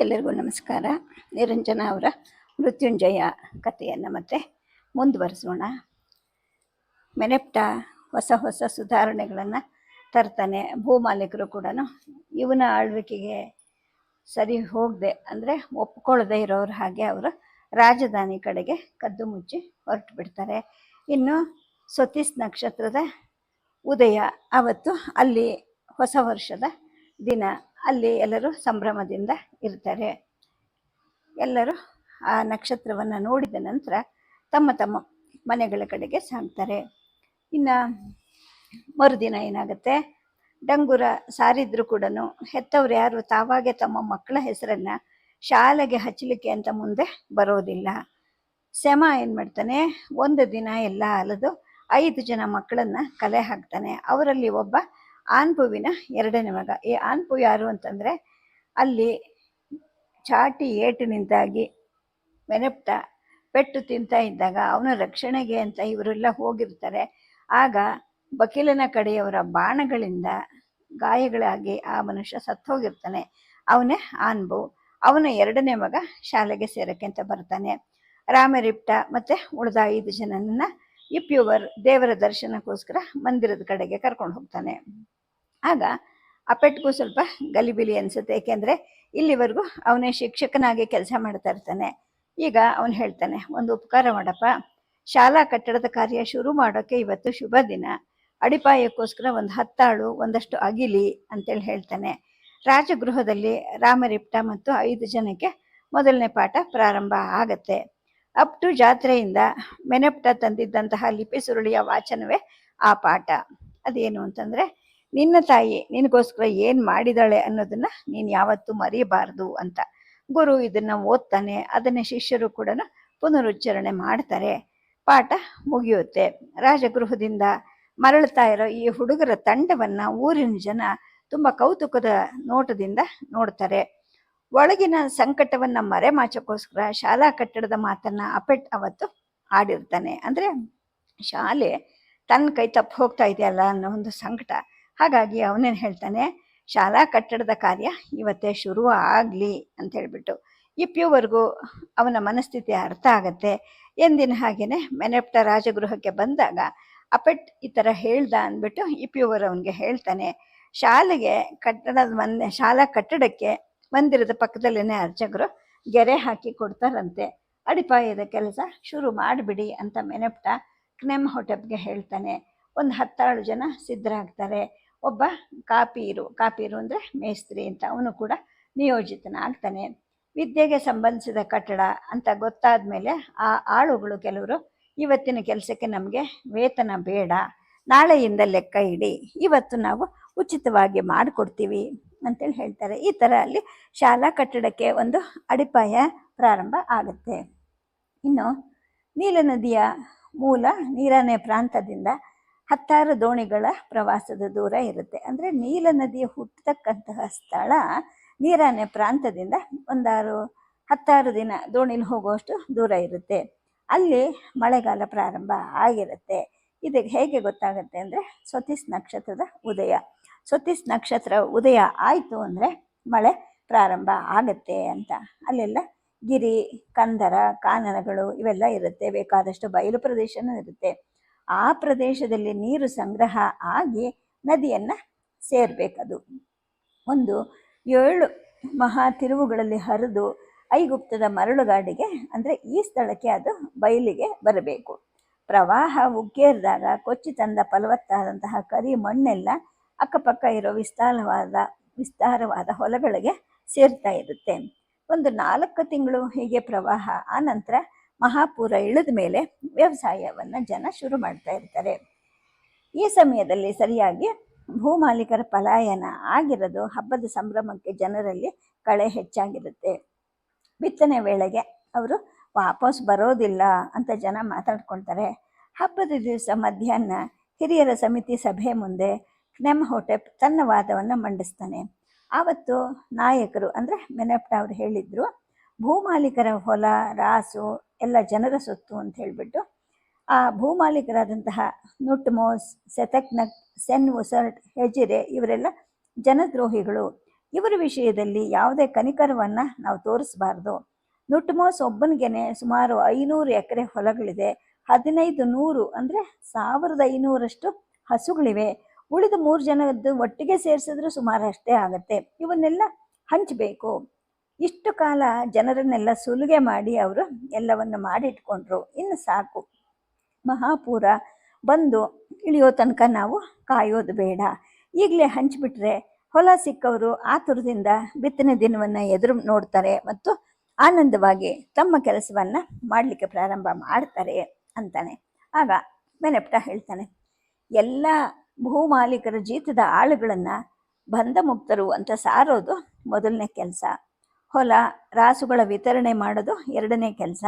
ಎಲ್ಲರಿಗೂ ನಮಸ್ಕಾರ. ನಿರಂಜನ ಅವರ ಮೃತ್ಯುಂಜಯ ಕಥೆಯನ್ನು ಮತ್ತೆ ಮುಂದುವರಿಸೋಣ. ಮೆನೆಪ್ಟ ಹೊಸ ಹೊಸ ಸುಧಾರಣೆಗಳನ್ನು ತರ್ತಾನೆ. ಭೂಮಾಲೀಕರು ಕೂಡ ಇವನ ಆಳ್ವಿಕೆಗೆ ಸರಿ ಹೋಗದೆ ಅಂದರೆ ಒಪ್ಕೊಳ್ಳದೆ ಇರೋರು ಹಾಗೆ ಅವರು ರಾಜಧಾನಿ ಕಡೆಗೆ ಕದ್ದು ಮುಚ್ಚಿ ಹೊರಟು ಬಿಡ್ತಾರೆ. ಇನ್ನು ಸತೀಶ್ ನಕ್ಷತ್ರದ ಉದಯ, ಅವತ್ತು ಅಲ್ಲಿ ಹೊಸ ವರ್ಷದ ದಿನ. ಅಲ್ಲಿ ಎಲ್ಲರೂ ಸಂಭ್ರಮದಿಂದ ಇರ್ತಾರೆ. ಎಲ್ಲರೂ ಆ ನಕ್ಷತ್ರವನ್ನು ನೋಡಿದ ನಂತರ ತಮ್ಮ ತಮ್ಮ ಮನೆಗಳ ಕಡೆಗೆ ಸಾಗ್ತಾರೆ. ಇನ್ನು ಮರುದಿನ ಏನಾಗುತ್ತೆ? ಡಂಗುರ ಸಾರಿದ್ರು ಕೂಡ ಹೆತ್ತವ್ರು ಯಾರು? ತಾವಾಗೆ ತಮ್ಮ ಮಕ್ಕಳ ಹೆಸರನ್ನು ಶಾಲೆಗೆ ಹಚ್ಚಲಿಕ್ಕೆ ಅಂತ ಮುಂದೆ ಬರೋದಿಲ್ಲ. ಸೆಮ ಏನು ಮಾಡ್ತಾನೆ? ಒಂದು ದಿನ ಎಲ್ಲ ಅಲದು ಐದು ಜನ ಮಕ್ಕಳನ್ನು ಕಲೆ ಹಾಕ್ತಾನೆ. ಅವರಲ್ಲಿ ಒಬ್ಬ ಆನ್ಪುವಿನ ಎರಡನೇ ಮಗ. ಈ ಆನ್ಪು ಯಾರು ಅಂತಂದರೆ ಅಲ್ಲಿ ಚಾಟಿ ಏಟಿನಿಂದಾಗಿ ಮೆನಪ್ತಾ ಪೆಟ್ಟು ತಿಂತಾ ಇದ್ದಾಗ ಅವನ ರಕ್ಷಣೆಗೆ ಅಂತ ಇವರೆಲ್ಲ ಹೋಗಿರ್ತಾರೆ. ಆಗ ವಕೀಲನ ಕಡೆಯವರ ಬಾಣಗಳಿಂದ ಗಾಯಗಳಾಗಿ ಆ ಮನುಷ್ಯ ಸತ್ತೋಗಿರ್ತಾನೆ. ಅವನೇ ಆನ್ಬು. ಅವನ ಎರಡನೇ ಮಗ ಶಾಲೆಗೆ ಸೇರಕ್ಕೆ ಅಂತ ಬರ್ತಾನೆ. ರಾಮರಿಪ್ಟ ಮತ್ತೆ ಉಳಿದ ಐದು ಜನನನ್ನ ಇಪ್ಯುವರ್ ದೇವರ ದರ್ಶನಕ್ಕೋಸ್ಕರ ಮಂದಿರದ ಕಡೆಗೆ ಕರ್ಕೊಂಡು ಹೋಗ್ತಾನೆ. ಆಗ ಆ ಪೆಟ್ಟಿಗೂ ಸ್ವಲ್ಪ ಗಲಿಬಿಲಿ ಅನಿಸುತ್ತೆ. ಏಕೆಂದರೆ ಇಲ್ಲಿವರೆಗೂ ಅವನೇ ಶಿಕ್ಷಕನಾಗಿ ಕೆಲಸ ಮಾಡ್ತಾ ಇರ್ತಾನೆ. ಈಗ ಅವನು ಹೇಳ್ತಾನೆ, ಒಂದು ಉಪಕಾರ ಮಾಡಪ್ಪ. ಶಾಲಾ ಕಟ್ಟಡದ ಕಾರ್ಯ ಶುರು ಮಾಡೋಕ್ಕೆ ಇವತ್ತು ಶುಭ ದಿನ. ಅಡಿಪಾಯಕ್ಕೋಸ್ಕರ ಒಂದು ಹತ್ತಾಳು, ಒಂದಷ್ಟು ಅಗಿಲಿ ಅಂತೇಳಿ ಹೇಳ್ತಾನೆ. ರಾಜಗೃಹದಲ್ಲಿ ರಾಮರಿಪ್ಟ ಮತ್ತು ಐದು ಜನಕ್ಕೆ ಮೊದಲನೇ ಪಾಠ ಪ್ರಾರಂಭ ಆಗತ್ತೆ. ಅಪ್ ಟು ಜಾತ್ರೆಯಿಂದ ಮೆನೆಪ್ಟ ತಂದಿದ್ದಂತಹ ಲಿಪಿ ಸುರುಳಿಯ ವಾಚನವೇ ಆ ಪಾಠ. ಅದೇನು ಅಂತಂದರೆ ನಿನ್ನ ತಾಯಿ ನಿನಗೋಸ್ಕರ ಏನು ಮಾಡಿದಾಳೆ ಅನ್ನೋದನ್ನ ನೀನು ಯಾವತ್ತೂ ಮರೆಯಬಾರ್ದು ಅಂತ. ಗುರು ಇದನ್ನು ಓದ್ತಾನೆ, ಅದನ್ನೇ ಶಿಷ್ಯರು ಕೂಡ ಪುನರುಚ್ಚರಣೆ ಮಾಡ್ತಾರೆ. ಪಾಠ ಮುಗಿಯುತ್ತೆ. ರಾಜಗೃಹದಿಂದ ಮರಳುತ್ತಾ ಇರೋ ಈ ಹುಡುಗರ ತಂಡವನ್ನ ಊರಿನ ಜನ ತುಂಬ ಕೌತುಕದ ನೋಟದಿಂದ ನೋಡ್ತಾರೆ. ಒಳಗಿನ ಸಂಕಟವನ್ನ ಮರೆಮಾಚಕ್ಕೋಸ್ಕರ ಶಾಲಾ ಕಟ್ಟಡದ ಮಾತನ್ನ ಅಪೆಟ್ ಅವತ್ತು ಆಡಿರ್ತಾನೆ. ಅಂದ್ರೆ ಶಾಲೆ ತನ್ನ ಕೈ ತಪ್ಪು ಹೋಗ್ತಾ ಇದೆಯಲ್ಲ ಅನ್ನೋ ಒಂದು ಸಂಕಟ. ಹಾಗಾಗಿ ಅವನೇನು ಹೇಳ್ತಾನೆ, ಶಾಲಾ ಕಟ್ಟಡದ ಕಾರ್ಯ ಇವತ್ತೇ ಶುರು ಆಗಲಿ ಅಂತ ಹೇಳಿಬಿಟ್ಟು. ಇಪ್ಪಿಯವರೆಗೂ ಅವನ ಮನಸ್ಥಿತಿ ಅರ್ಥ ಆಗತ್ತೆ. ಎಂದಿನ ಹಾಗೆಯೇ ಮೆನೆಪ್ಟ ರಾಜಗೃಹಕ್ಕೆ ಬಂದಾಗ ಅಪೆಟ್ ಈ ಥರ ಹೇಳ್ದ ಅಂದ್ಬಿಟ್ಟು ಇಪ್ಪಿಯವರು ಅವನಿಗೆ ಹೇಳ್ತಾನೆ, ಶಾಲೆಗೆ ಕಟ್ಟಡದ ಮಂದ ಶಾಲಾ ಕಟ್ಟಡಕ್ಕೆ ಮಂದಿರದ ಪಕ್ಕದಲ್ಲೇ ಅರ್ಚಕರು ಗೆರೆ ಹಾಕಿ ಕೊಡ್ತಾರಂತೆ. ಅಡಿಪಾಯದ ಕೆಲಸ ಶುರು ಮಾಡಿಬಿಡಿ ಅಂತ ಮೆನೆಪ್ಟ ಕ್ನೆಮ್ ಹೊಟೆಪ್ಗೆ ಹೇಳ್ತಾನೆ. ಒಂದು ಹತ್ತಾಳು ಜನ ಸಿದ್ಧರಾಗ್ತಾರೆ ಒಬ್ಬ ಕಾಪೀರು ಕಾಪೀರು ಅಂದರೆ ಮೇಸ್ತ್ರಿ ಅಂತ ಅವನು ಕೂಡ ನಿಯೋಜಿತನಾಗ್ತಾನೆ. ವಿದ್ಯೆಗೆ ಸಂಬಂಧಿಸಿದ ಕಟ್ಟಡ ಅಂತ ಗೊತ್ತಾದ ಮೇಲೆ ಆ ಆಳುಗಳು ಕೆಲವರು, ಇವತ್ತಿನ ಕೆಲಸಕ್ಕೆ ನಮಗೆ ವೇತನ ಬೇಡ, ನಾಳೆಯಿಂದ ಲೆಕ್ಕ ಇಡಿ, ಇವತ್ತು ನಾವು ಉಚಿತವಾಗಿ ಮಾಡಿಕೊಡ್ತೀವಿ ಅಂತೇಳಿ ಹೇಳ್ತಾರೆ. ಈ ಥರ ಅಲ್ಲಿ ಶಾಲಾ ಕಟ್ಟಡಕ್ಕೆ ಒಂದು ಅಡಿಪಾಯ ಪ್ರಾರಂಭ ಆಗುತ್ತೆ. ಇನ್ನು ನೀಲನದಿಯ ಮೂಲ ನೀರನೇ ಪ್ರಾಂತದಿಂದ ಹತ್ತಾರು ದೋಣಿಗಳ ಪ್ರವಾಸದ ದೂರ ಇರುತ್ತೆ. ಅಂದರೆ ನೀಲ ನದಿಯ ಹುಟ್ಟತಕ್ಕಂತಹ ಸ್ಥಳ ನೀರಾನೆ ಪ್ರಾಂತದಿಂದ ಒಂದಾರು ಹತ್ತಾರು ದಿನ ದೋಣಿಲಿ ಹೋಗುವಷ್ಟು ದೂರ ಇರುತ್ತೆ. ಅಲ್ಲಿ ಮಳೆಗಾಲ ಪ್ರಾರಂಭ ಆಗಿರುತ್ತೆ. ಇದಕ್ಕೆ ಹೇಗೆ ಗೊತ್ತಾಗುತ್ತೆ ಅಂದರೆ ಸತೀಸ್ ನಕ್ಷತ್ರದ ಉದಯ. ಸತೀಸ್ ನಕ್ಷತ್ರ ಉದಯ ಆಯಿತು ಅಂದರೆ ಮಳೆ ಪ್ರಾರಂಭ ಆಗುತ್ತೆ ಅಂತ. ಅಲ್ಲೆಲ್ಲ ಗಿರಿ, ಕಂದರ ಕಾನನಗಳು ಇವೆಲ್ಲ ಇರುತ್ತೆ. ಬೇಕಾದಷ್ಟು ಬಯಲು ಪ್ರದೇಶನೂ ಇರುತ್ತೆ. ಆ ಪ್ರದೇಶದಲ್ಲಿ ನೀರು ಸಂಗ್ರಹ ಆಗಿ ನದಿಯನ್ನು ಸೇರಬೇಕದು. ಒಂದು ಏಳು ಮಹಾ ತಿರುವುಗಳಲ್ಲಿ ಹರಿದು ಐಗುಪ್ತದ ಮರಳುಗಾಡಿಗೆ, ಅಂದರೆ ಈ ಸ್ಥಳಕ್ಕೆ ಅದು ಬಯಲಿಗೆ ಬರಬೇಕು. ಪ್ರವಾಹ ಉಗ್ಗೇರಿದಾಗ ಕೊಚ್ಚಿ ತಂದ ಫಲವತ್ತಾದಂತಹ ಕರಿ ಮಣ್ಣೆಲ್ಲ ಅಕ್ಕಪಕ್ಕ ಇರೋ ವಿಸ್ತಾರವಾದ ವಿಸ್ತಾರವಾದ ಹೊಲಗಳಿಗೆ ಸೇರ್ತಾ ಇರುತ್ತೆ. ಒಂದು ನಾಲ್ಕು ತಿಂಗಳು ಹೀಗೆ ಪ್ರವಾಹ, ಆ ನಂತರ ಮಹಾಪೂರ ಇಳಿದ ಮೇಲೆ ವ್ಯವಸಾಯವನ್ನು ಜನ ಶುರು ಮಾಡ್ತಾ ಇರ್ತಾರೆ. ಈ ಸಮಯದಲ್ಲಿ ಸರಿಯಾಗಿ ಭೂಮಾಲೀಕರ ಪಲಾಯನ ಆಗಿರೋದು ಹಬ್ಬದ ಸಂಭ್ರಮಕ್ಕೆ ಜನರಲ್ಲಿ ಕಳೆ ಹೆಚ್ಚಾಗಿರುತ್ತೆ. ಬಿತ್ತನೆ ವೇಳೆಗೆ ಅವರು ವಾಪಸ್ ಬರೋದಿಲ್ಲ ಅಂತ ಜನ ಮಾತಾಡ್ಕೊಳ್ತಾರೆ. ಹಬ್ಬದ ದಿವಸ ಮಧ್ಯಾಹ್ನ ಹಿರಿಯರ ಸಮಿತಿ ಸಭೆ ಮುಂದೆ ಕ್ನೆಮ್ ಹೋಟೆಪ್ ತನ್ನ ವಾದವನ್ನು ಮಂಡಿಸ್ತಾನೆ. ಆವತ್ತು ನಾಯಕರು ಅಂದರೆ ಮೆನಪ್ಟ ಅವರು ಹೇಳಿದರು ಭೂಮಾಲೀಕರ ಹೊಲ, ರಾಸು ಎಲ್ಲ ಜನರ ಸೊತ್ತು ಅಂತ ಹೇಳಿಬಿಟ್ಟು, ಆ ಭೂಮಾಲೀಕರಾದಂತಹ ನುಟ್ಮೋಸ್, ಸೆತೆಕ್ನಕ್, ಸೆನ್ ಉಸರ್ಟ್ ಹೆಜಿರೆ ಇವರೆಲ್ಲ ಜನದ್ರೋಹಿಗಳು. ಇವರ ವಿಷಯದಲ್ಲಿ ಯಾವುದೇ ಕನಿಕರವನ್ನು ನಾವು ತೋರಿಸಬಾರ್ದು. ನುಟ್ಮೋಸ್ ಒಬ್ಬನಿಗೆನೆ ಸುಮಾರು ಐನೂರು ಎಕರೆ ಹೊಲಗಳಿದೆ. ಹದಿನೈದು ನೂರು ಅಂದರೆ ಸಾವಿರದ ಐನೂರಷ್ಟು ಹಸುಗಳಿವೆ. ಉಳಿದ ಮೂರು ಜನದ್ದು ಒಟ್ಟಿಗೆ ಸೇರಿಸಿದ್ರೆ ಸುಮಾರು ಅಷ್ಟೇ ಆಗುತ್ತೆ. ಇವನ್ನೆಲ್ಲ ಹಂಚಬೇಕು. ಇಷ್ಟು ಕಾಲ ಜನರನ್ನೆಲ್ಲ ಸುಲಿಗೆ ಮಾಡಿ ಅವರು ಎಲ್ಲವನ್ನು ಮಾಡಿಟ್ಕೊಂಡ್ರು. ಇನ್ನು ಸಾಕು. ಮಹಾಪೂರ ಬಂದು ಇಳಿಯೋ ತನಕ ನಾವು ಕಾಯೋದು ಬೇಡ. ಈಗಲೇ ಹಂಚಿಬಿಟ್ರೆ ಹೊಲ ಸಿಕ್ಕವರು ಆತುರದಿಂದ ಬಿತ್ತನೆ ದಿನವನ್ನು ಎದುರು ನೋಡ್ತಾರೆ ಮತ್ತು ಆನಂದವಾಗಿ ತಮ್ಮ ಕೆಲಸವನ್ನು ಮಾಡಲಿಕ್ಕೆ ಪ್ರಾರಂಭ ಮಾಡ್ತಾರೆ ಅಂತಾನೆ. ಆಗ ಬೆನೆಪ್ಟ ಹೇಳ್ತಾನೆ, ಎಲ್ಲ ಭೂಮಾಲೀಕರ ಜೀತದ ಆಳುಗಳನ್ನು ಬಂಧ ಮುಕ್ತರು ಅಂತ ಸಾರೋದು ಮೊದಲನೇ ಕೆಲಸ. ಹೊಲ ರಾಸುಗಳ ವಿತರಣೆ ಮಾಡೋದು ಎರಡನೇ ಕೆಲಸ.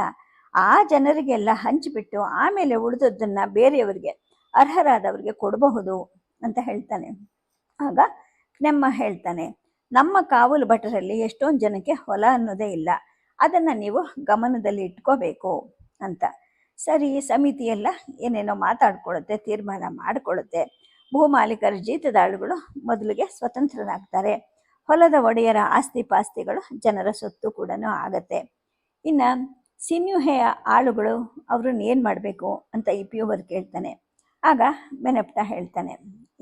ಆ ಜನರಿಗೆಲ್ಲ ಹಂಚಿಬಿಟ್ಟು ಆಮೇಲೆ ಉಳಿದದ್ದನ್ನು ಬೇರೆಯವರಿಗೆ ಅರ್ಹರಾದವರಿಗೆ ಕೊಡಬಹುದು ಅಂತ ಹೇಳ್ತಾನೆ. ಆಗ ನಮ್ಮ ಹೇಳ್ತಾನೆ, ನಮ್ಮ ಕಾವಲು ಭಟರಲ್ಲಿ ಎಷ್ಟೊಂದು ಜನಕ್ಕೆ ಹೊಲ ಅನ್ನೋದೇ ಇಲ್ಲ. ಅದನ್ನು ನೀವು ಗಮನದಲ್ಲಿ ಇಟ್ಕೋಬೇಕು ಅಂತ. ಸರಿ ಸಮಿತಿಯೆಲ್ಲ ಏನೇನೋ ಮಾತಾಡ್ಕೊಳ್ಳುತ್ತೆ, ತೀರ್ಮಾನ ಮಾಡಿಕೊಳ್ಳುತ್ತೆ. ಭೂಮಾಲೀಕರ ಜೀತದಾಳುಗಳು ಮೊದಲಿಗೆ ಸ್ವತಂತ್ರರಾಗ್ತಾರೆ. ಹೊಲದ ಒಡೆಯರ ಆಸ್ತಿ ಪಾಸ್ತಿಗಳು ಜನರ ಸೊತ್ತು ಕೂಡ ಆಗತ್ತೆ. ಇನ್ನು ಸಿನ್ಯುಹೆಯ ಆಳುಗಳು ಅವ್ರನ್ನ ಏನು ಮಾಡಬೇಕು ಅಂತ ಈ ಪಿ ಓವರ್ ಕೇಳ್ತಾನೆ. ಆಗ ಮೆನಪ್ಟ ಹೇಳ್ತಾನೆ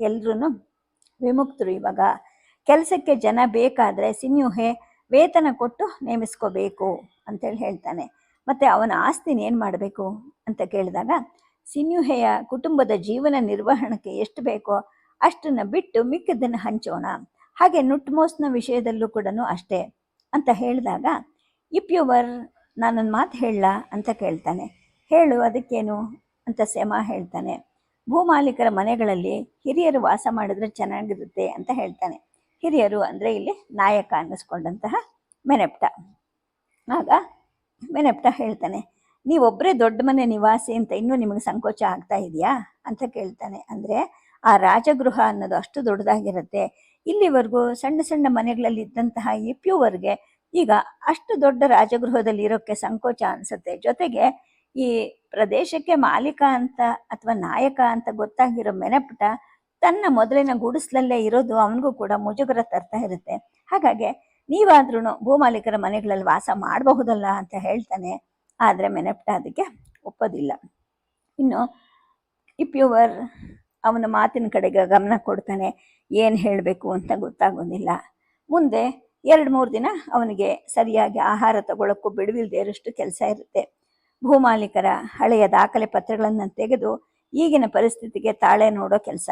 ಎಲ್ರೂ ವಿಮುಕ್ತರು ಇವಾಗ, ಕೆಲಸಕ್ಕೆ ಜನ ಬೇಕಾದರೆ ಸಿನ್ಯುಹೆ ವೇತನ ಕೊಟ್ಟು ನೇಮಿಸ್ಕೋಬೇಕು ಅಂತೇಳಿ ಹೇಳ್ತಾನೆ. ಮತ್ತು ಅವನ ಆಸ್ತಿನ ಏನು ಮಾಡಬೇಕು ಅಂತ ಕೇಳಿದಾಗ ಸಿನ್ಯುಹೆಯ ಕುಟುಂಬದ ಜೀವನ ನಿರ್ವಹಣಕ್ಕೆ ಎಷ್ಟು ಬೇಕೋ ಅಷ್ಟನ್ನು ಬಿಟ್ಟು ಮಿಕ್ಕದನ್ನು ಹಂಚೋಣ. ಹಾಗೆ ನುಟ್ಮೋಸ್ನ ವಿಷಯದಲ್ಲೂ ಕೂಡ ಅಷ್ಟೇ ಅಂತ ಹೇಳಿದಾಗ ಇಪ್ ಯು ವರ್, ನಾನೊಂದು ಮಾತು ಹೇಳಲ್ಲ ಅಂತ ಕೇಳ್ತಾನೆ. ಹೇಳು, ಅದಕ್ಕೇನು? ಅಂತ ಸೆಮ ಹೇಳ್ತಾನೆ. ಭೂಮಾಲೀಕರ ಮನೆಗಳಲ್ಲಿ ಹಿರಿಯರು ವಾಸ ಮಾಡಿದ್ರೆ ಚೆನ್ನಾಗಿರುತ್ತೆ ಅಂತ ಹೇಳ್ತಾನೆ. ಹಿರಿಯರು ಅಂದರೆ ಇಲ್ಲಿ ನಾಯಕ ಅನ್ನಿಸ್ಕೊಂಡಂತಹ ಮೆನೆಪ್ಟ. ಆಗ ಮೆನೆಪ್ಟ ಹೇಳ್ತಾನೆ ನೀವೊಬ್ಬರೇ ದೊಡ್ಡ ಮನೆ ನಿವಾಸಿ ಅಂತ ಇನ್ನೂ ನಿಮಗೆ ಸಂಕೋಚ ಆಗ್ತಾ ಇದೆಯಾ? ಅಂತ ಕೇಳ್ತಾನೆ. ಅಂದರೆ, ಆ ರಾಜಗೃಹ ಅನ್ನೋದು ಅಷ್ಟು ದೊಡ್ಡದಾಗಿರುತ್ತೆ. ಇಲ್ಲಿವರೆಗೂ ಸಣ್ಣ ಸಣ್ಣ ಮನೆಗಳಲ್ಲಿ ಇದ್ದಂತಹ ಇಪ್ಯುವರ್ಗೆ ಈಗ ಅಷ್ಟು ದೊಡ್ಡ ರಾಜಗೃಹದಲ್ಲಿ ಇರೋಕ್ಕೆ ಸಂಕೋಚ ಅನಿಸುತ್ತೆ. ಜೊತೆಗೆ ಈ ಪ್ರದೇಶಕ್ಕೆ ಮಾಲೀಕ ಅಂತ ಅಥವಾ ನಾಯಕ ಅಂತ ಗೊತ್ತಾಗಿರೋ ಮೆನಪುಟ ತನ್ನ ಮೊದಲಿನ ಗುಡಿಸ್ಲಲ್ಲೇ ಇರೋದು ಅವನಿಗೂ ಕೂಡ ಮುಜುಗರ ತರ್ತಾ ಇರುತ್ತೆ. ಹಾಗಾಗಿ ನೀವಾದ್ರೂ ಭೂಮಾಲೀಕರ ಮನೆಗಳಲ್ಲಿ ವಾಸ ಮಾಡಬಹುದಲ್ಲ ಅಂತ ಹೇಳ್ತಾನೆ. ಆದರೆ ಮೆನಪುಟ ಅದಕ್ಕೆ ಒಪ್ಪೋದಿಲ್ಲ. ಇನ್ನು ಇಪ್ಯುವರ್ ಅವನ ಮಾತಿನ ಕಡೆಗೆ ಗಮನ ಕೊಡ್ತಾನೆ. ಏನು ಹೇಳಬೇಕು ಅಂತ ಗೊತ್ತಾಗೋದಿಲ್ಲ. ಮುಂದೆ ಎರಡು ಮೂರು ದಿನ ಅವನಿಗೆ ಸರಿಯಾಗಿ ಆಹಾರ ತಗೊಳ್ಳೋಕ್ಕೂ ಬಿಡುವಿಲ್ಲದೆ ಇರೋಷ್ಟು ಕೆಲಸ ಇರುತ್ತೆ. ಭೂಮಾಲೀಕರ ಹಳೆಯ ದಾಖಲೆ ಪತ್ರಗಳನ್ನು ತೆಗೆದು ಈಗಿನ ಪರಿಸ್ಥಿತಿಗೆ ತಾಳೆ ನೋಡೋ ಕೆಲಸ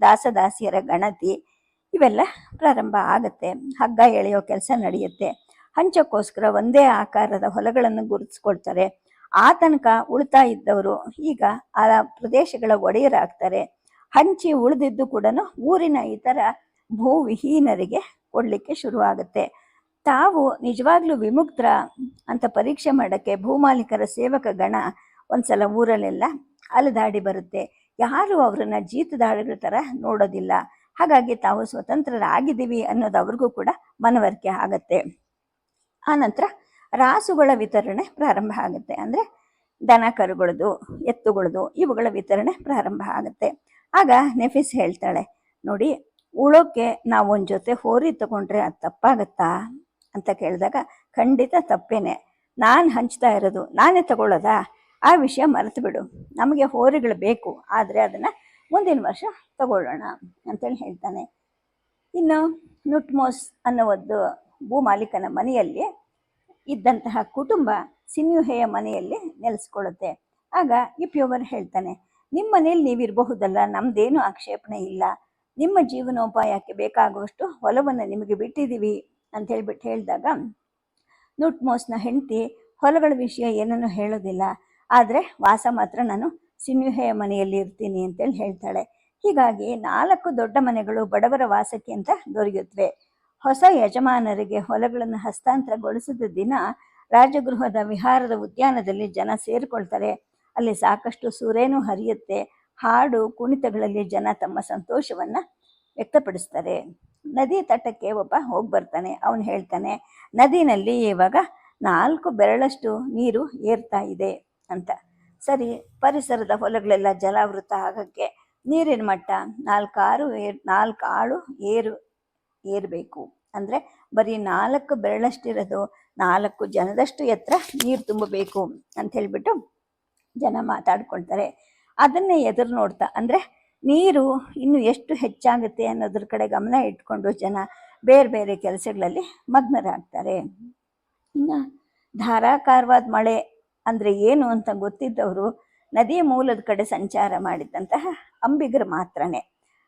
ದಾಸದಾಸಿಯರ ಗಣತಿ ಇವೆಲ್ಲ ಪ್ರಾರಂಭ ಆಗುತ್ತೆ. ಹಗ್ಗ ಎಳೆಯೋ ಕೆಲಸ ನಡೆಯುತ್ತೆ. ಹಂಚಕ್ಕೋಸ್ಕರ ಒಂದೇ ಆಕಾರದ ಹೊಲಗಳನ್ನು ಗುರುತಿಸ್ಕೊಳ್ತಾರೆ. ಆ ತನಕ ಉಳಿತಾ ಇದ್ದವರು ಈಗ ಆ ಪ್ರದೇಶಗಳ ಒಡೆಯರಾಗ್ತಾರೆ. ಹಂಚಿ ಉಳಿದಿದ್ದು ಕೂಡ ಊರಿನ ಇತರ ಭೂವಿಹೀನರಿಗೆ ಕೊಡಲಿಕ್ಕೆ ಶುರುವಾಗುತ್ತೆ. ತಾವು ನಿಜವಾಗ್ಲೂ ವಿಮುಕ್ತರ ಅಂತ ಪರೀಕ್ಷೆ ಮಾಡೋಕ್ಕೆ ಭೂಮಾಲೀಕರ ಸೇವಕ ಗಣ ಒಂದ್ಸಲ ಊರಲ್ಲೆಲ್ಲ ಅಲೆದಾಡಿ ಬರುತ್ತೆ. ಯಾರು ಅವರನ್ನು ಜೀತದಾಳಿಗಳ ಥರ ನೋಡೋದಿಲ್ಲ. ಹಾಗಾಗಿ ತಾವು ಸ್ವತಂತ್ರರಾಗಿದ್ದೀವಿ ಅನ್ನೋದು ಅವ್ರಿಗೂ ಕೂಡ ಮನವರಿಕೆ ಆಗತ್ತೆ. ಆನಂತರ ರಾಸುಗಳ ವಿತರಣೆ ಪ್ರಾರಂಭ ಆಗುತ್ತೆ. ಅಂದರೆ ದನ ಕರುಗಳದು, ಎತ್ತುಗಳದು ಇವುಗಳ ವಿತರಣೆ ಪ್ರಾರಂಭ ಆಗುತ್ತೆ. ಆಗ ನೆಫಿಸ್ ಹೇಳ್ತಾಳೆ, ನೋಡಿ ಉಳೋಕ್ಕೆ ನಾವು ಒಂದು ಜೊತೆ ಹೋರಿ ತಗೊಂಡ್ರೆ ಅದು ತಪ್ಪಾಗತ್ತಾ? ಅಂತ ಕೇಳಿದಾಗ, ಖಂಡಿತ ತಪ್ಪೇನೆ. ನಾನು ಹಂಚ್ತಾ ಇರೋದು ನಾನೇ ತಗೊಳ್ಳೋದಾ? ಆ ವಿಷಯ ಮರೆತು ಬಿಡು. ನಮಗೆ ಹೋರಿಗಳು ಬೇಕು, ಆದರೆ ಅದನ್ನು ಮುಂದಿನ ವರ್ಷ ತಗೊಳ್ಳೋಣ, ಅಂತೇಳಿ ಹೇಳ್ತಾನೆ. ಇನ್ನು ನುಟ್ಮೋಸ್ ಅನ್ನೋ ಒಂದು ಭೂಮಾಲೀಕನ ಮನೆಯಲ್ಲಿ ಇದ್ದಂತಹ ಕುಟುಂಬ ಸಿನ್ಯುಹೆಯ ಮನೆಯಲ್ಲಿ ನೆಲೆಸ್ಕೊಳ್ಳುತ್ತೆ. ಆಗ ಇಪ್ಯೋವರ್ ಹೇಳ್ತಾನೆ ನಿಮ್ಮ ಮನೇಲಿ ನೀವಿರಬಹುದಲ್ಲ ನಮ್ದೇನು ಆಕ್ಷೇಪಣೆ ಇಲ್ಲ. ನಿಮ್ಮ ಜೀವನೋಪಾಯಕ್ಕೆ ಬೇಕಾಗುವಷ್ಟು ಹೊಲವನ್ನು ನಿಮಗೆ ಬಿಟ್ಟಿದ್ದೀವಿ ಅಂತ ಹೇಳ್ಬಿಟ್ಟು ಹೇಳಿದಾಗ ನುಟ್ಮೋಸ್ನ ಹೆಂಡತಿ ಹೊಲಗಳ ವಿಷಯ ಏನನ್ನು ಹೇಳೋದಿಲ್ಲ. ಆದರೆ ವಾಸ ಮಾತ್ರ ನಾನು ಸಿನ್ಯುಹೆಯ ಮನೆಯಲ್ಲಿ ಇರ್ತೀನಿ ಅಂತೇಳಿ ಹೇಳ್ತಾಳೆ. ಹೀಗಾಗಿ ನಾಲ್ಕು ದೊಡ್ಡ ಮನೆಗಳು ಬಡವರ ವಾಸಕ್ಕೆ ಅಂತ ದೊರೆಯುತ್ತವೆ ಹೊಸ ಯಜಮಾನರಿಗೆ ಹೊಲಗಳನ್ನು ಹಸ್ತಾಂತರಗೊಳಿಸಿದ ದಿನ ರಾಜಗೃಹದ ವಿಹಾರದ ಉದ್ಯಾನದಲ್ಲಿ ಜನ ಸೇರಿಕೊಳ್ತಾರೆ. ಅಲ್ಲಿ ಸಾಕಷ್ಟು ಸೂರೇನೂ ಹರಿಯುತ್ತೆ. ಹಾಡು ಕುಣಿತಗಳಲ್ಲಿ ಜನ ತಮ್ಮ ಸಂತೋಷವನ್ನು ವ್ಯಕ್ತಪಡಿಸ್ತಾರೆ. ನದಿ ತಟಕ್ಕೆ ಒಬ್ಬ ಹೋಗಿ ಬರ್ತಾನೆ ಅವನು ಹೇಳ್ತಾನೆ, ನದಿನಲ್ಲಿ ಇವಾಗ ನಾಲ್ಕು ಬೆರಳಷ್ಟು ನೀರು ಏರ್ತಾ ಇದೆ ಅಂತ. ಸರಿ, ಪರಿಸರದ ಹೊಲಗಳೆಲ್ಲ ಜಲಾವೃತ ಆಗೋಕ್ಕೆ ನೀರಿನ ಮಟ್ಟ ನಾಲ್ಕಾರು ಏರ್ ನಾಲ್ಕು ಆಳು ಏರು, ಏರಬೇಕು. ಅಂದರೆ ಬರೀ ನಾಲ್ಕು ಬೆರಳಷ್ಟಿರೋದು ನಾಲ್ಕು ಜನದಷ್ಟು ಎತ್ತರ ನೀರು ತುಂಬಬೇಕು ಅಂತ ಹೇಳ್ಬಿಟ್ಟು ಜನ ಮಾತಾಡ್ಕೊಳ್ತಾರೆ. ಅದನ್ನೇ ಎದುರು ನೋಡ್ತಾ, ಅಂದರೆ ನೀರು ಇನ್ನು ಎಷ್ಟು ಹೆಚ್ಚಾಗುತ್ತೆ ಅನ್ನೋದ್ರ ಕಡೆ ಗಮನ ಇಟ್ಕೊಂಡು ಜನ ಬೇರೆ ಬೇರೆ ಕೆಲಸಗಳಲ್ಲಿ ಮಗ್ನರಾಗ್ತಾರೆ. ಇನ್ನು ಧಾರಾಕಾರವಾದ ಮಳೆ ಅಂದರೆ ಏನು ಅಂತ ಗೊತ್ತಿದ್ದವರು ನದಿಯ ಮೂಲದ ಕಡೆ ಸಂಚಾರ ಮಾಡಿದ್ದಂತಹ ಅಂಬಿಗರು ಮಾತ್ರನೇ.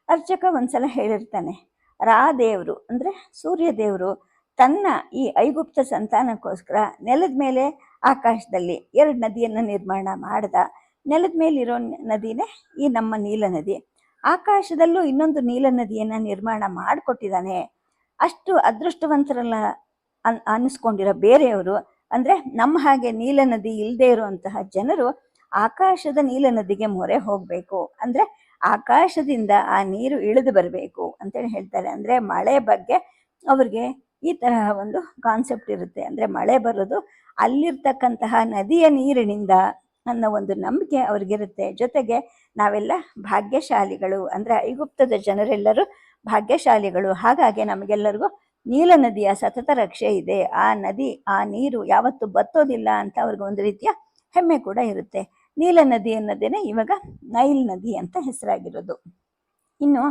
ಅರ್ಚಕ ಒಂದ್ಸಲ ಹೇಳಿರ್ತಾನೆ ರಾ ದೇವರು ಅಂದರೆ ಸೂರ್ಯ ದೇವರು ತನ್ನ ಈ ಐಗುಪ್ತ ಸಂತಾನಕ್ಕೋಸ್ಕರ ನೆಲದ ಮೇಲೆ ಆಕಾಶದಲ್ಲಿ ಎರಡು ನದಿಯನ್ನು ನಿರ್ಮಾಣ ಮಾಡ್ದ. ನೆಲದ ಮೇಲಿರೋ ನದಿನೇ ಈ ನಮ್ಮ ನೀಲ ನದಿ. ಆಕಾಶದಲ್ಲೂ ಇನ್ನೊಂದು ನೀಲ ನದಿಯನ್ನು ನಿರ್ಮಾಣ ಮಾಡಿಕೊಟ್ಟಿದ್ದಾನೆ. ಅಷ್ಟು ಅದೃಷ್ಟವಂತರಲ್ಲ ಅನ್, ಅನ್ನಿಸ್ಕೊಂಡಿರೋ ಬೇರೆಯವರು. ಅಂದರೆ ನಮ್ಮ ಹಾಗೆ ನೀಲ ನದಿ ಇಲ್ಲದೆ ಇರುವಂತಹ ಜನರು ಆಕಾಶದ ನೀಲ ನದಿಗೆ ಮೊರೆ ಹೋಗಬೇಕು. ಅಂದರೆ ಆಕಾಶದಿಂದ ಆ ನೀರು ಇಳಿದು ಬರಬೇಕು ಅಂತೇಳಿ ಹೇಳ್ತಾರೆ. ಅಂದರೆ ಮಳೆ ಬಗ್ಗೆ ಅವ್ರಿಗೆ ಈ ತರಹ ಒಂದು ಕಾನ್ಸೆಪ್ಟ್ ಇರುತ್ತೆ. ಅಂದರೆ ಮಳೆ ಬರೋದು ಅಲ್ಲಿರ್ತಕ್ಕಂತಹ ನದಿಯ ನೀರಿನಿಂದ ಅನ್ನೋ ಒಂದು ನಂಬಿಕೆ ಅವ್ರಿಗಿರುತ್ತೆ. ಜೊತೆಗೆ ನಾವೆಲ್ಲ ಭಾಗ್ಯಶಾಲಿಗಳು. ಅಂದರೆ ಐಗುಪ್ತದ ಜನರೆಲ್ಲರೂ ಭಾಗ್ಯಶಾಲಿಗಳು. ಹಾಗಾಗಿ ನಮಗೆಲ್ಲರಿಗೂ ನೀಲ ನದಿಯ ಸತತ ರಕ್ಷೆ ಇದೆ. ಆ ನದಿ, ಆ ನೀರು ಯಾವತ್ತೂ ಬತ್ತೋದಿಲ್ಲ ಅಂತ ಅವ್ರಿಗೆ ಒಂದು ರೀತಿಯ ಹೆಮ್ಮೆ ಕೂಡ ಇರುತ್ತೆ. ನೀಲ ನದಿ ಅನ್ನೋದೇನೆ ಇವಾಗ ನೈಲ್ ನದಿ ಅಂತ ಹೆಸರಾಗಿರೋದು. ಇನ್ನು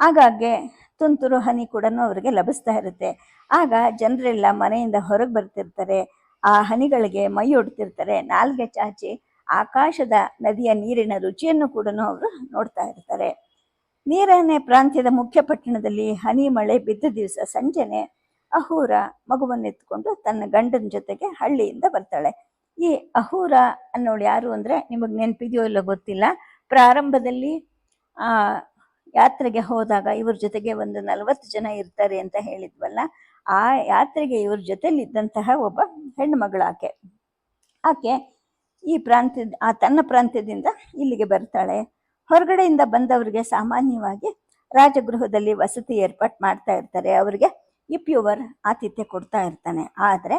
ಆಗಾಗ್ಗೆ ತುಂತುರು ಹನಿ ಕೂಡ ಅವರಿಗೆ ಲಭಿಸ್ತಾ ಇರುತ್ತೆ. ಆಗ ಜನರೆಲ್ಲ ಮನೆಯಿಂದ ಹೊರಗೆ ಬರ್ತಿರ್ತಾರೆ. ಆ ಹನಿಗಳಿಗೆ ಮೈ ಒಡ್ತಿರ್ತಾರೆ ನಾಲ್ಗೆ ಚಾಚಿ ಆಕಾಶದ ನದಿಯ ನೀರಿನ ರುಚಿಯನ್ನು ಕೂಡ ಅವರು ನೋಡ್ತಾ ಇರ್ತಾರೆ. ನೀರನೆ ಪ್ರಾಂತ್ಯದ ಮುಖ್ಯ ಪಟ್ಟಣದಲ್ಲಿ ಹನಿ ಮಳೆ ಬಿದ್ದ ದಿವಸ ಸಂಜೆನೆ ಅಹೂರ ಮಗುವನ್ನೆತ್ಕೊಂಡು ತನ್ನ ಗಂಡನ ಜೊತೆಗೆ ಹಳ್ಳಿಯಿಂದ ಬರ್ತಾಳೆ. ಈ ಅಹೂರ ಅನ್ನೋಳು ಯಾರು ಅಂದರೆ ನಿಮಗೆ ನೆನಪಿದೆಯೋ ಇಲ್ಲ ಗೊತ್ತಿಲ್ಲ. ಪ್ರಾರಂಭದಲ್ಲಿ ಆ ಯಾತ್ರೆಗೆ ಹೋದಾಗ ಇವ್ರ ಜೊತೆಗೆ ಒಂದು ನಲವತ್ತು ಜನ ಇರ್ತಾರೆ ಅಂತ ಹೇಳಿದ್ವಲ್ಲ. ಆ ಯಾತ್ರೆಗೆ ಇವ್ರ ಜೊತೆಲಿ ಇದ್ದಂತಹ ಒಬ್ಬ ಹೆಣ್ಣು ಮಗಳು ಆಕೆ ಆಕೆ ಈ ಪ್ರಾಂತ್ಯದ, ಆ ತನ್ನ ಪ್ರಾಂತ್ಯದಿಂದ ಇಲ್ಲಿಗೆ ಬರ್ತಾಳೆ. ಹೊರಗಡೆಯಿಂದ ಬಂದವರಿಗೆ ಸಾಮಾನ್ಯವಾಗಿ ರಾಜಗೃಹದಲ್ಲಿ ವಸತಿ ಏರ್ಪಾಟ್ ಮಾಡ್ತಾ ಇರ್ತಾರೆ. ಅವರಿಗೆ ಇಪ್ಯುವರ್ ಆತಿಥ್ಯ ಕೊಡ್ತಾ ಇರ್ತಾನೆ. ಆದರೆ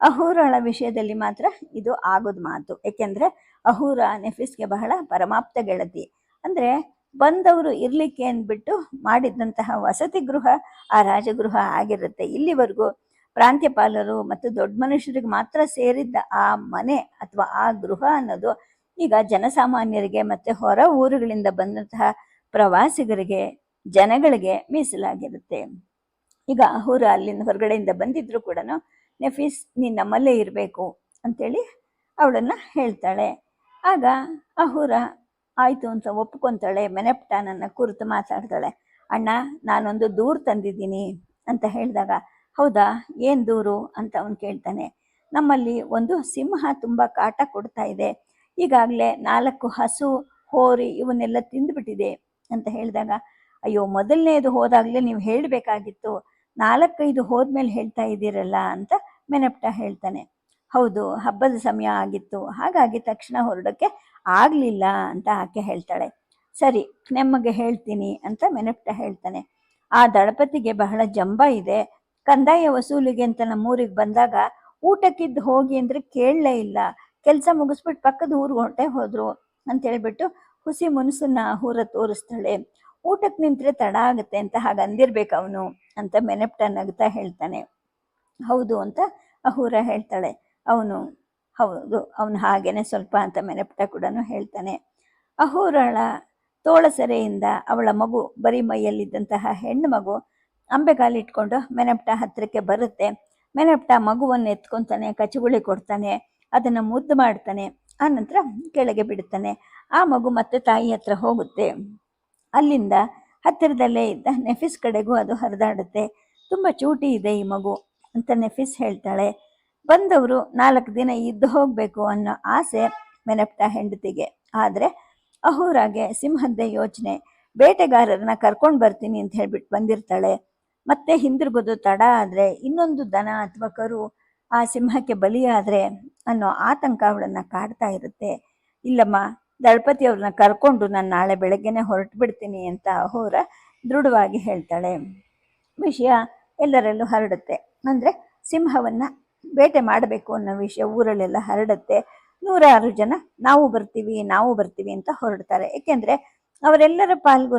ಅಹೂರಳ ವಿಷಯದಲ್ಲಿ ಮಾತ್ರ ಇದು ಆಗೋದು ಮಾತು. ಏಕೆಂದರೆ ಅಹೂರ ನೆಫಿಸ್ಗೆ ಬಹಳ ಪರಮಾಪ್ತ ಗೆಳತಿ. ಅಂದರೆ ಬಂದವರು ಇರಲಿಕ್ಕೆ ಅಂದ್ಬಿಟ್ಟು ಮಾಡಿದಂತಹ ವಸತಿ ಗೃಹ ಆ ರಾಜಗೃಹ ಆಗಿರುತ್ತೆ. ಇಲ್ಲಿವರೆಗೂ ಪ್ರಾಂತ್ಯಪಾಲರು ಮತ್ತು ದೊಡ್ಡ ಮನುಷ್ಯರಿಗೆ ಮಾತ್ರ ಸೇರಿದ್ದ ಆ ಮನೆ ಅಥವಾ ಆ ಗೃಹ ಅನ್ನೋದು ಈಗ ಜನಸಾಮಾನ್ಯರಿಗೆ ಮತ್ತು ಹೊರ ಊರುಗಳಿಂದ ಬಂದಂತಹ ಪ್ರವಾಸಿಗರಿಗೆ, ಜನಗಳಿಗೆ ಮೀಸಲಾಗಿರುತ್ತೆ. ಈಗ ಅಹೂರ ಅಲ್ಲಿಂದ ಹೊರಗಡೆಯಿಂದ ಬಂದಿದ್ರು ಕೂಡ ನೆಫೀಸ್ ನೀ ನಮ್ಮಲ್ಲೇ ಇರಬೇಕು ಅಂತೇಳಿ ಅವಳನ್ನು ಹೇಳ್ತಾಳೆ. ಆಗ ಅಹೂರ ಆಯಿತು ಅಂತ ಒಪ್ಕೊತಾಳೆ, ಮೆನೆಪ್ಟಾನನ್ನು ಕುರಿತು ಮಾತಾಡ್ತಾಳೆ, ಅಣ್ಣ, ನಾನೊಂದು ದೂರು ತಂದಿದ್ದೀನಿ ಅಂತ ಹೇಳಿದಾಗ, ಹೌದಾ, ಏನು ದೂರು? ಅಂತ ಅವನು ಕೇಳ್ತಾನೆ, ನಮ್ಮಲ್ಲಿ ಒಂದು ಸಿಂಹ ತುಂಬ ಕಾಟ ಕೊಡ್ತಾ ಇದೆ, ಈಗಾಗಲೇ ನಾಲ್ಕು ಹಸು, ಹೋರಿ ಇವನ್ನೆಲ್ಲ ತಿಂದುಬಿಟ್ಟಿದೆ ಅಂತ ಹೇಳಿದಾಗ, ಅಯ್ಯೋ, ಮೊದಲನೇದು ಹೋದಾಗಲೇ ನೀವು ಹೇಳಬೇಕಾಗಿತ್ತು, ನಾಲ್ಕೈದು ಹೋದ್ಮೇಲೆ ಹೇಳ್ತಾ ಇದ್ದೀರಲ್ಲ ಅಂತ ಮೆನಪ್ಟ ಹೇಳ್ತಾನೆ, ಹೌದು, ಹಬ್ಬದ ಸಮಯ ಆಗಿತ್ತು, ಹಾಗಾಗಿ ತಕ್ಷಣ ಹೊರಡೋಕ್ಕೆ ಆಗಲಿಲ್ಲ ಅಂತ ಆಕೆ ಹೇಳ್ತಾಳೆ. ಸರಿ, ನೆಮ್ಮಗೆ ಹೇಳ್ತೀನಿ ಅಂತ ಮೆನಪ್ಟ ಹೇಳ್ತಾನೆ. ಆ ದಳಪತಿಗೆ ಬಹಳ ಜಂಬ ಇದೆ. ಕಂದಾಯ ವಸೂಲಿಗೆ ಅಂತ ನಮ್ಮೂರಿಗೆ ಬಂದಾಗ ಊಟಕ್ಕಿದ್ದು ಹೋಗಿ ಅಂದರೆ ಕೇಳಲೇ ಇಲ್ಲ. ಕೆಲಸ ಮುಗಿಸ್ಬಿಟ್ಟು ಪಕ್ಕದ ಊರಿಗೆ ಹೊಟ್ಟೆ ಹೋದ್ರು ಅಂತ ಹೇಳ್ಬಿಟ್ಟು ಹುಸಿ ಮುನಸನ್ನ ಹೂರ ತೋರಿಸ್ತಾಳೆ. ಊಟಕ್ಕೆ ನಿಂತರೆ ತಡ ಆಗುತ್ತೆ ಅಂತ ಹಾಗೆ ಅಂದಿರ್ಬೇಕು ಅವನು ಅಂತ ಮೆನಪ್ಟ ನಗ್ತಾ ಹೇಳ್ತಾನೆ. ಹೌದು ಅಂತ ಅಹೂರ ಹೇಳ್ತಾಳೆ. ಅವನು ಹೌದು, ಅವನು ಹಾಗೇನೆ ಸ್ವಲ್ಪ ಅಂತ ಮೆನಪಟ ಕೂಡ ಹೇಳ್ತಾನೆ. ಅಹೂರಳ ತೋಳಸೆರೆಯಿಂದ ಅವಳ ಮಗು ಬರೀ ಮೈಯಲ್ಲಿದ್ದಂತಹ ಹೆಣ್ಣು ಮಗು ಅಂಬೆಗಾಲಿಟ್ಕೊಂಡು ಮೆನಪಟ ಹತ್ತಿರಕ್ಕೆ ಬರುತ್ತೆ. ಮೆನೆಪ್ಟ ಮಗುವನ್ನು ಎತ್ಕೊತಾನೆ, ಕಚಗುಳಿ ಕೊಡ್ತಾನೆ, ಅದನ್ನು ಮುದ್ದು ಮಾಡ್ತಾನೆ ಆನಂತರ ಕೆಳಗೆ ಬಿಡ್ತಾನೆ. ಆ ಮಗು ಮತ್ತೆ ತಾಯಿ ಹತ್ರ ಹೋಗುತ್ತೆ. ಅಲ್ಲಿಂದ ಹತ್ತಿರದಲ್ಲೇ ಇದ್ದ ನೆಫಿಸ್ ಕಡೆಗೂ ಅದು ಹರಿದಾಡುತ್ತೆ. ತುಂಬ ಚೂಟಿ ಇದೆ ಈ ಮಗು ಅಂತ ನೆಫಿಸ್ ಹೇಳ್ತಾಳೆ. ಬಂದವರು ನಾಲ್ಕು ದಿನ ಇದ್ದು ಹೋಗಬೇಕು ಅನ್ನೋ ಆಸೆ ಮೆನಪ್ಟ ಹೆಂಡತಿಗೆ. ಆದರೆ ಅಹೋರಾಗೆ ಸಿಂಹದ ಯೋಚನೆ. ಬೇಟೆಗಾರರನ್ನ ಕರ್ಕೊಂಡು ಬರ್ತೀನಿ ಅಂತ ಹೇಳ್ಬಿಟ್ಟು ಬಂದಿರ್ತಾಳೆ. ಮತ್ತೆ ಹಿಂದಿರುಗೋದು ತಡ ಆದರೆ ಇನ್ನೊಂದು ದನ ಅಥವಾ ಕರು ಆ ಸಿಂಹಕ್ಕೆ ಬಲಿಯಾದರೆ ಅನ್ನೋ ಆತಂಕ ಅವಳನ್ನು ಕಾಡ್ತಾ ಇರುತ್ತೆ. ಇಲ್ಲಮ್ಮ, ದಳಪತಿ ಅವ್ರನ್ನ ಕರ್ಕೊಂಡು ನಾನು ನಾಳೆ ಬೆಳಗ್ಗೆನೆ ಹೊರಟು ಬಿಡ್ತೀನಿ ಅಂತ ಅಹೋರ ದೃಢವಾಗಿ ಹೇಳ್ತಾಳೆ. ವಿಷಯ ಎಲ್ಲರಲ್ಲೂ ಹರಡುತ್ತೆ. ಅಂದರೆ ಸಿಂಹವನ್ನು ಬೇಟೆ ಮಾಡಬೇಕು ಅನ್ನೋ ವಿಷಯ ಊರಲ್ಲೆಲ್ಲ ಹರಡುತ್ತೆ. ನೂರಾರು ಜನ ನಾವು ಬರ್ತೀವಿ ನಾವು ಬರ್ತೀವಿ ಅಂತ ಹೊರಡ್ತಾರೆ. ಏಕೆಂದರೆ ಅವರೆಲ್ಲರ ಪಾಲ್ಗೂ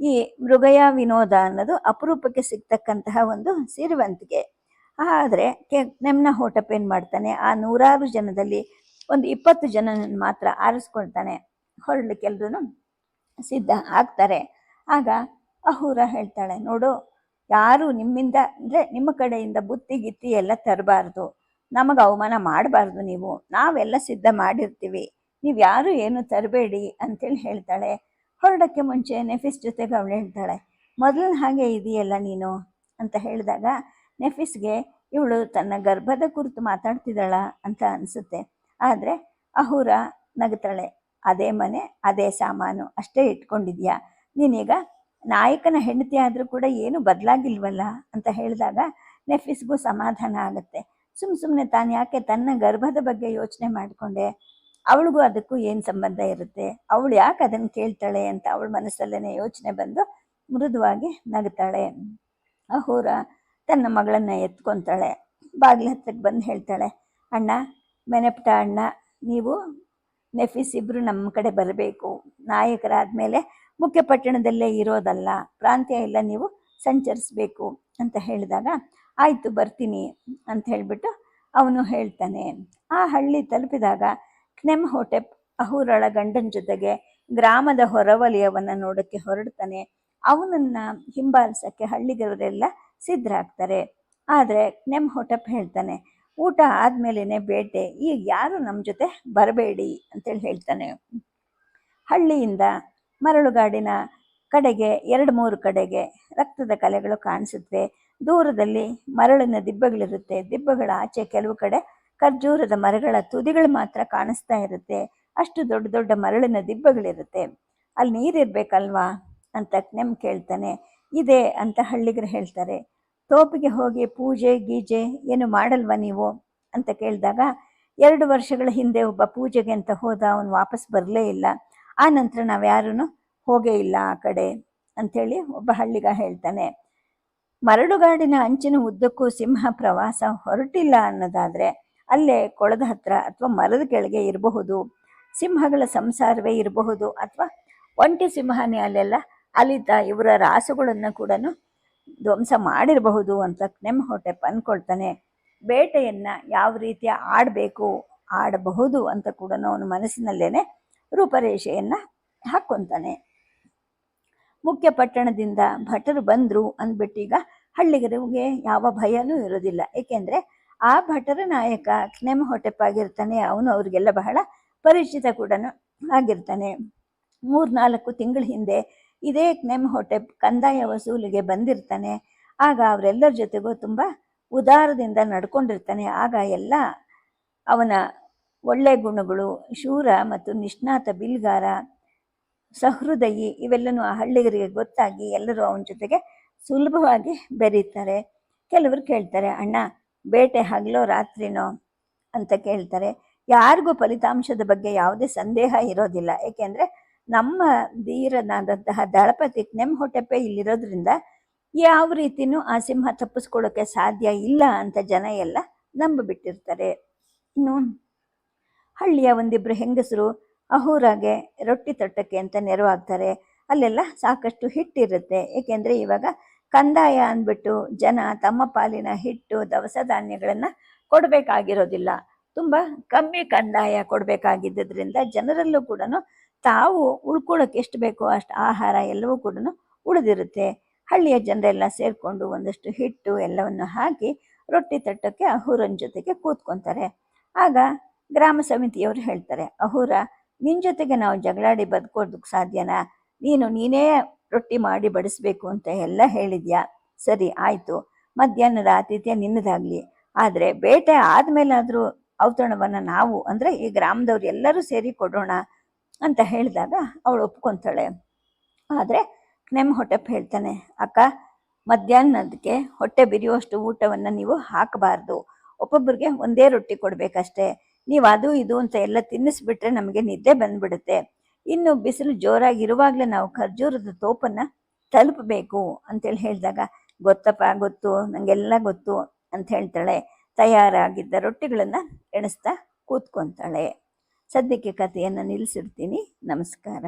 ಈ ಮೃಗಯ ವಿನೋದ ಅನ್ನೋದು ಅಪರೂಪಕ್ಕೆ ಸಿಗ್ತಕ್ಕಂತಹ ಒಂದು ಸಿರಿವಂತಿಕೆ. ಆದರೆ ಕೆ ನೆಮ್ಮನ ಹೋಟಪ್ ಏನು ಮಾಡ್ತಾನೆ? ಆ ನೂರಾರು ಜನದಲ್ಲಿ ಒಂದು ಇಪ್ಪತ್ತು ಜನ ಮಾತ್ರ ಆರಿಸ್ಕೊಳ್ತಾನೆ. ಹೊರಡ್ಲಿಕ್ಕೆ ಎಲ್ರೂ ಸಿದ್ಧ ಆಗ್ತಾರೆ. ಆಗ ಅಹೂರ ಹೇಳ್ತಾಳೆ, ನೋಡು ಯಾರು ನಿಮ್ಮಿಂದ, ಅಂದರೆ ನಿಮ್ಮ ಕಡೆಯಿಂದ ಬುತ್ತಿ, ಗಿತ್ತಿ ಎಲ್ಲ ತರಬಾರ್ದು. ನಮಗೆ ಅವಮಾನ ಮಾಡಬಾರ್ದು ನೀವು. ನಾವೆಲ್ಲ ಸಿದ್ಧ ಮಾಡಿರ್ತೀವಿ. ನೀವು ಯಾರು ಏನು ತರಬೇಡಿ ಅಂತೇಳಿ ಹೇಳ್ತಾಳೆ. ಹೊರಡೋಕ್ಕೆ ಮುಂಚೆ ನೆಫಿಸ್ ಜೊತೆಗೆ ಅವಳು ಹೇಳ್ತಾಳೆ ಮೊದಲು ಹಾಗೆ ಇದೆಯಲ್ಲ ನೀನು? ಅಂತ ಹೇಳಿದಾಗ, ನೆಫಿಸ್ಗೆ ಇವಳು ತನ್ನ ಗರ್ಭದ ಕುರಿತು ಮಾತಾಡ್ತಿದ್ದಾಳ ಅಂತ ಅನಿಸುತ್ತೆ. ಆದರೆ ಅಹುರ ನಗ್ತಾಳೆ. ಅದೇ ಮನೆ, ಅದೇ ಸಾಮಾನು, ಅಷ್ಟೇ ಇಟ್ಕೊಂಡಿದ್ಯಾ? ನೀನೀಗ ನಾಯಕನ ಹೆಂಡತಿ ಆದರೂ ಕೂಡ ಏನು ಬದಲಾಗಿಲ್ವಲ್ಲ ಅಂತ ಹೇಳಿದಾಗ ನೆಫಿಸ್ಗೂ ಸಮಾಧಾನ ಆಗುತ್ತೆ. ಸುಮ್ಮ ಸುಮ್ಮನೆ ತಾನು ಯಾಕೆ ತನ್ನ ಗರ್ಭದ ಬಗ್ಗೆ ಯೋಚನೆ ಮಾಡಿಕೊಂಡೆ? ಅವಳಿಗೂ ಅದಕ್ಕೂ ಏನು ಸಂಬಂಧ ಇರುತ್ತೆ? ಅವಳು ಯಾಕೆ ಅದನ್ನು ಕೇಳ್ತಾಳೆ ಅಂತ ಅವಳ ಮನಸ್ಸಲ್ಲೇ ಯೋಚನೆ ಬಂದು ಮೃದುವಾಗಿ ನಗ್ತಾಳೆ. ಅಹೋರ ತನ್ನ ಮಗಳನ್ನು ಎತ್ಕೊತಾಳೆ. ಬಾಗಿಲ ಹತ್ರಕ್ಕೆ ಬಂದು ಹೇಳ್ತಾಳೆ, ಅಣ್ಣ, ಮೆನೆಪ್ಟ ಅಣ್ಣ, ನೀವು ನೆಫಿಸ್ ಇಬ್ಬರು ನಮ್ಮ ಕಡೆ ಬರಬೇಕು. ನಾಯಕರಾದಮೇಲೆ ಮುಖ್ಯ ಪಟ್ಟಣದಲ್ಲೇ ಇರೋದಲ್ಲ, ಪ್ರಾಂತ್ಯ ಎಲ್ಲ ನೀವು ಸಂಚರಿಸಬೇಕು ಅಂತ ಹೇಳಿದಾಗ, ಆಯಿತು ಬರ್ತೀನಿ ಅಂತ ಹೇಳಿಬಿಟ್ಟು ಅವನು ಹೇಳ್ತಾನೆ. ಆ ಹಳ್ಳಿ ತಲುಪಿದಾಗ ಕ್ನೆಮ್ ಹೋಟೆಪ್ ಅಹೂರಳ ಗಂಡನ ಜೊತೆಗೆ ಗ್ರಾಮದ ಹೊರವಲಯವನ್ನು ನೋಡೋಕ್ಕೆ ಹೊರಡ್ತಾನೆ. ಅವನನ್ನು ಹಿಂಬಾಲಿಸೋಕ್ಕೆ ಹಳ್ಳಿಗರೆಲ್ಲ ಸಿದ್ಧರಾಗ್ತಾರೆ. ಆದರೆ ಕ್ನೆಮ್ ಹೋಟೆಪ್ ಹೇಳ್ತಾನೆ, ಊಟ ಆದಮೇಲೆ ಬೇಟೆ, ಈಗ ಯಾರು ನಮ್ಮ ಜೊತೆ ಬರಬೇಡಿ ಅಂತೇಳಿ ಹೇಳ್ತಾನೆ. ಹಳ್ಳಿಯಿಂದ ಮರಳುಗಾಡಿನ ಕಡೆಗೆ, ಎರಡು ಮೂರು ಕಡೆಗೆ ರಕ್ತದ ಕಲೆಗಳು ಕಾಣಿಸುತ್ತವೆ. ದೂರದಲ್ಲಿ ಮರಳಿನ ದಿಬ್ಬಗಳಿರುತ್ತೆ. ದಿಬ್ಬಗಳ ಆಚೆ ಕೆಲವು ಕಡೆ ಖರ್ಜೂರದ ಮರಗಳ ತುದಿಗಳು ಮಾತ್ರ ಕಾಣಿಸ್ತಾ ಇರುತ್ತೆ. ಅಷ್ಟು ದೊಡ್ಡ ದೊಡ್ಡ ಮರಳಿನ ದಿಬ್ಬಗಳಿರುತ್ತೆ. ಅಲ್ಲಿ ನೀರಿರ್ಬೇಕಲ್ವಾ? ಅಂತ ನೆಮ್ ಕೇಳ್ತಾನೆ. ಇದೆ ಅಂತ ಹಳ್ಳಿಗರು ಹೇಳ್ತಾರೆ. ತೋಪಿಗೆ ಹೋಗಿ ಪೂಜೆ ಗೀಜೆ ಏನು ಮಾಡಲ್ವಾ ನೀವು? ಅಂತ ಕೇಳಿದಾಗ, ಎರಡು ವರ್ಷಗಳ ಹಿಂದೆ ಒಬ್ಬ ಪೂಜೆಗೆ ಅಂತ ಹೋದ, ಅವನು ವಾಪಸ್ ಬರಲೇ ಇಲ್ಲ. ಆ ನಂತರ ನಾವು ಯಾರೂ ಹೋಗೇ ಇಲ್ಲ ಆ ಕಡೆ ಅಂಥೇಳಿ ಒಬ್ಬ ಹಳ್ಳಿಗ ಹೇಳ್ತಾನೆ, ಮರಳುಗಾಡಿನ ಅಂಚಿನ ಉದ್ದಕ್ಕೂ ಸಿಂಹ ಪ್ರವಾಸ ಹೊರಟಿಲ್ಲ ಅನ್ನೋದಾದರೆ ಅಲ್ಲೇ ಕೊಳದ ಹತ್ರ ಅಥವಾ ಮರದ ಕೆಳಗೆ ಇರಬಹುದು, ಸಿಂಹಗಳ ಸಂಸಾರವೇ ಇರಬಹುದು ಅಥವಾ ಒಂಟಿ ಸಿಂಹನೇ ಅಲ್ಲೆಲ್ಲ ಅಲಿತ ಇವರ ರಾಸುಗಳನ್ನು ಕೂಡ ಧ್ವಂಸ ಮಾಡಿರಬಹುದು ಅಂತ ನೆಮ್ಮ ಹೊಟ್ಟೆ ಅಂದ್ಕೊಳ್ತಾನೆ ಬೇಟೆಯನ್ನು ಯಾವ ರೀತಿಯ ಆಡಬೇಕು, ಆಡಬಹುದು ಅಂತ ಕೂಡ ಅವನು ಮನಸ್ಸಿನಲ್ಲೇನೆ ರೂಪರೇಷೆಯನ್ನು ಹಾಕ್ಕೊತಾನೆ. ಮುಖ್ಯ ಪಟ್ಟಣದಿಂದ ಭಟರು ಬಂದರು ಅಂದ್ಬಿಟ್ಟು ಈಗ ಹಳ್ಳಿಗರಿಗೆ ಯಾವ ಭಯನೂ ಇರೋದಿಲ್ಲ ಏಕೆಂದರೆ ಆ ಭಟರ ನಾಯಕ ಕ್ನೆಮ್ ಹೊಟ್ಟೆಪ್ಪಾಗಿರ್ತಾನೆ ಅವನು ಅವ್ರಿಗೆಲ್ಲ ಬಹಳ ಪರಿಚಿತ ಕೂಡ ಆಗಿರ್ತಾನೆ. ಮೂರ್ನಾಲ್ಕು ತಿಂಗಳ ಹಿಂದೆ ಇದೇ ಕ್ನೆಮ್ ಹೊಟೆಪ್ ಕಂದಾಯ ವಸೂಲಿಗೆ ಬಂದಿರ್ತಾನೆ. ಆಗ ಅವರೆಲ್ಲರ ಜೊತೆಗೂ ತುಂಬ ಉದಾರದಿಂದ ನಡ್ಕೊಂಡಿರ್ತಾನೆ. ಆಗ ಎಲ್ಲ ಅವನ ಒಳ್ಳೆ ಗುಣಗಳು, ಶೂರ ಮತ್ತು ನಿಷ್ಣಾತ ಬಿಲ್ಗಾರ ಸಹೃದಯಿ ಇವೆಲ್ಲನೂ ಆ ಹಳ್ಳಿಗರಿಗೆ ಗೊತ್ತಾಗಿ ಎಲ್ಲರೂ ಅವನ ಜೊತೆಗೆ ಸುಲಭವಾಗಿ ಬೆರೀತಾರೆ. ಕೆಲವರು ಕೇಳ್ತಾರೆ, ಅಣ್ಣ, ಬೇಟೆ ಹಗಲೋ ರಾತ್ರಿನೋ? ಅಂತ ಕೇಳ್ತಾರೆ. ಯಾರಿಗೂ ಫಲಿತಾಂಶದ ಬಗ್ಗೆ ಯಾವುದೇ ಸಂದೇಹ ಇರೋದಿಲ್ಲ. ಏಕೆಂದರೆ ನಮ್ಮ ಧೀರನಾದಂತಹ ದಳಪತಿ ಹೊಟ್ಟೆಪ್ಪೆ ಇಲ್ಲಿರೋದ್ರಿಂದ ಯಾವ ರೀತಿನೂ ಆ ಸಿಂಹ ತಪ್ಪಿಸ್ಕೊಳ್ಳೋಕ್ಕೆ ಸಾಧ್ಯ ಇಲ್ಲ ಅಂತ ಜನ ಎಲ್ಲ ನಂಬಿಬಿಟ್ಟಿರ್ತಾರೆ. ಇನ್ನು ಹಳ್ಳಿಯ ಒಂದಿಬ್ಬರು ಹೆಂಗಸರು ಅಹೂರಾಗೆ ರೊಟ್ಟಿ ತೊಟ್ಟಕ್ಕೆ ಅಂತ ನೆರವಾಗ್ತಾರೆ. ಅಲ್ಲೆಲ್ಲ ಸಾಕಷ್ಟು ಹಿಟ್ಟಿರುತ್ತೆ. ಏಕೆಂದರೆ ಇವಾಗ ಕಂದಾಯ ಅಂದ್ಬಿಟ್ಟು ಜನ ತಮ್ಮ ಪಾಲಿನ ಹಿಟ್ಟು, ದವಸ ಧಾನ್ಯಗಳನ್ನು ಕೊಡಬೇಕಾಗಿರೋದಿಲ್ಲ. ತುಂಬ ಕಮ್ಮಿ ಕಂದಾಯ ಕೊಡಬೇಕಾಗಿದ್ದರಿಂದ ಜನರಲ್ಲೂ ಕೂಡ ತಾವು ಉಳ್ಕೊಳ್ಳೋಕೆ ಎಷ್ಟು ಬೇಕೋ ಅಷ್ಟು ಆಹಾರ ಎಲ್ಲವೂ ಕೂಡ ಉಳಿದಿರುತ್ತೆ. ಹಳ್ಳಿಯ ಜನರೆಲ್ಲ ಸೇರಿಕೊಂಡು ಒಂದಷ್ಟು ಹಿಟ್ಟು ಎಲ್ಲವನ್ನು ಹಾಕಿ ರೊಟ್ಟಿ ತಟ್ಟಕ್ಕೆ ಅಹೂರನ ಜೊತೆಗೆ ಕೂತ್ಕೊತಾರೆ. ಆಗ ಗ್ರಾಮ ಸಮಿತಿಯವರು ಹೇಳ್ತಾರೆ, ಅಹೂರ ನಿನ್ನ ಜೊತೆಗೆ ನಾವು ಜಗಳಾಡಿ ಬದುಕೋದಕ್ಕೆ ಸಾಧ್ಯನಾ? ನೀನು ನೀನೇ ರೊಟ್ಟಿ ಮಾಡಿ ಬಡಿಸ್ಬೇಕು ಅಂತ ಎಲ್ಲ ಹೇಳಿದ್ಯಾ? ಸರಿ, ಆಯಿತು. ಮಧ್ಯಾಹ್ನದ ಆತಿಥ್ಯ ನಿನ್ನದಾಗಲಿ. ಆದರೆ ಬೇಟೆ ಆದಮೇಲಾದರೂ ಔತಣವನ್ನು ನಾವು, ಅಂದರೆ ಈ ಗ್ರಾಮದವ್ರು ಎಲ್ಲರೂ ಸೇರಿ ಕೊಡೋಣ ಅಂತ ಹೇಳಿದಾಗ ಅವಳು ಒಪ್ಕೊತಾಳೆ. ಆದರೆ ನೆಮ್ಮ ಹೊಟ್ಟೆಪ್ಪ ಹೇಳ್ತಾನೆ, ಅಕ್ಕ ಮಧ್ಯಾಹ್ನದಕ್ಕೆ ಹೊಟ್ಟೆ ಬಿರಿಯುವಷ್ಟು ಊಟವನ್ನು ನೀವು ಹಾಕಬಾರ್ದು. ಒಬ್ಬೊಬ್ಬರಿಗೆ ಒಂದೇ ರೊಟ್ಟಿ ಕೊಡಬೇಕಷ್ಟೇ. ನೀವು ಅದು ಇದು ಅಂತ ಎಲ್ಲ ತಿನ್ನಿಸ್ಬಿಟ್ರೆ ನಮಗೆ ನಿದ್ದೆ ಬಂದ್ಬಿಡುತ್ತೆ. ಇನ್ನು ಬಿಸಿಲು ಜೋರಾಗಿರುವಾಗಲೇ ನಾವು ಖರ್ಜೂರದ ತೋಪನ್ನು ತಲುಪಬೇಕು ಅಂತೇಳಿ ಹೇಳಿದಾಗ, ಗೊತ್ತಪ್ಪ, ಗೊತ್ತು ನನಗೆಲ್ಲ ಗೊತ್ತು ಅಂತ ಹೇಳ್ತಾಳೆ. ತಯಾರಾಗಿದ್ದ ರೊಟ್ಟಿಗಳನ್ನು ಎಣಿಸ್ತಾ ಕೂತ್ಕೊತಾಳೆ. ಸದ್ಯಕ್ಕೆ ಕಥೆಯನ್ನು ನಿಲ್ಲಿಸಿರ್ತೀನಿ ನಮಸ್ಕಾರ.